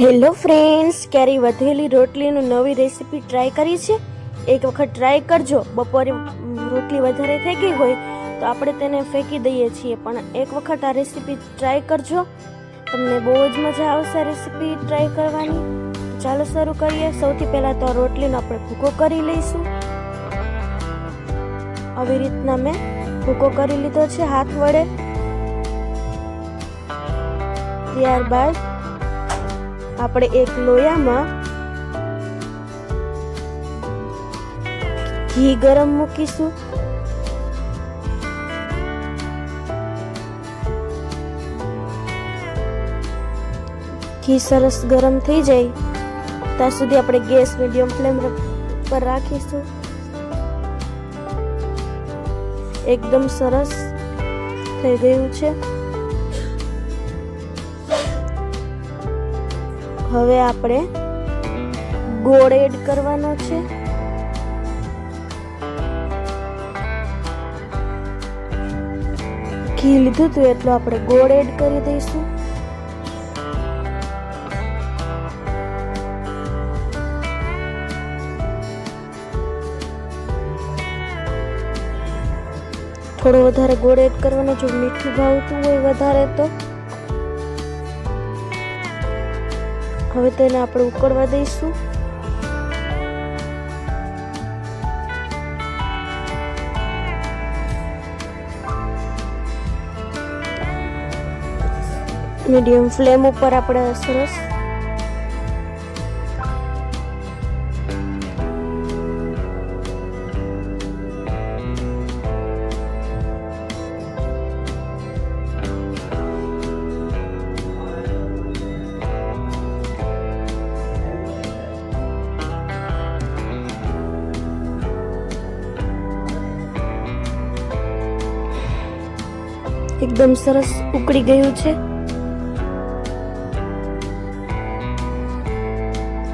Hello friends ક્યારેય વધેલી રોટલીનું નવી રેસીપી ટ્રાય કરી છે? એક વખત ટ્રાય કરજો. બપોરે રોટલી વધારે થઈ ગઈ હોય તો આપણે તેને ફેંકી દઈએ છીએ. પણ એક વખત આ રેસીપી ટ્રાય કરજો. તમને બહુ જ મજા આવશે આ રેસીપી ટ્રાય કરવાની. ચાલો શરૂ કરીએ. સૌથી પહેલાં તો આ રોટલીનો આપણે ભૂકો કરી લઈશું. આવી રીતના મેં ભૂકો કરી લીધો છે હાથ વડે. ત્યારબાદ આપણે એક લોયામાં ઘી ગરમ મૂકીશું. ઘી સરસ ગરમ થઈ જાય. ત્યાં સુધી આપણે ગેસ મીડિયમ ફ્લેમ પર રાખીશું. એકદમ સરસ થઈ ગયું છે. હવે આપણે ગોળ એડ કરવાનો છે. ઘી લીધું હતું એટલું આપણે ગોળ એડ કરી દઈશું. થોડો વધારે ગોળ એડ કરવાનો, જો મીઠું ભાવતું હોય વધારે તો. હવે તેને આપણે ઉકળવા દઈશું મીડિયમ ફ્લેમ ઉપર આપણે સરસ એકદમ સરસ ઉકળી ગયું છે.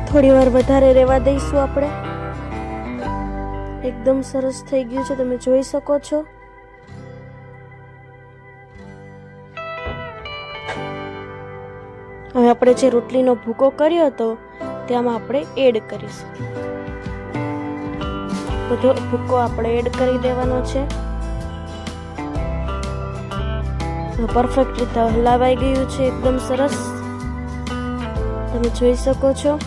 થોડી વાર વધારે રહેવા દઈશું આપણે. એકદમ સરસ થઈ ગયું છે, તમે જોઈ શકો છો. હવે આપણે જે રોટલીનો ભૂકો કર્યો હતો, તેમાં આપણે એડ કરીશું. બધો ભૂકો આપણે એડ કરી દેવાનો છે. પરફેક્ટ રીતે હલાવાઈ ગયું છે, એકદમ સરસ. તમે જોઈ શકો છો.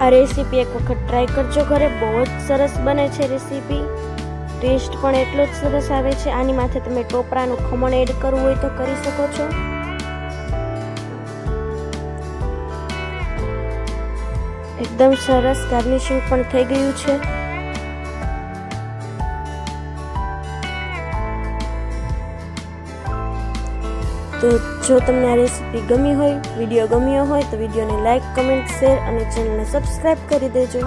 આ રેસીપી એક વખત ટ્રાય કરજો ઘરે, બહુ જ સરસ બને છે રેસીપી ટેસ્ટ પણ એટલો જ સરસ આવે છે. આની માથે તમે ટોપરાનું ખમણ એડ કરવું હોય તો કરી શકો છો. એકદમ સરસ ગાર્નિશિંગ પણ થઈ ગયું છે. તો જો તમને આ રેસીપી ગમી હોય વીડિયો ગમ્યો હોય તો વિડીયોને લાઇક કમેન્ટ શેર અને ચેનલને સબસ્ક્રાઈબ કરી દેજો.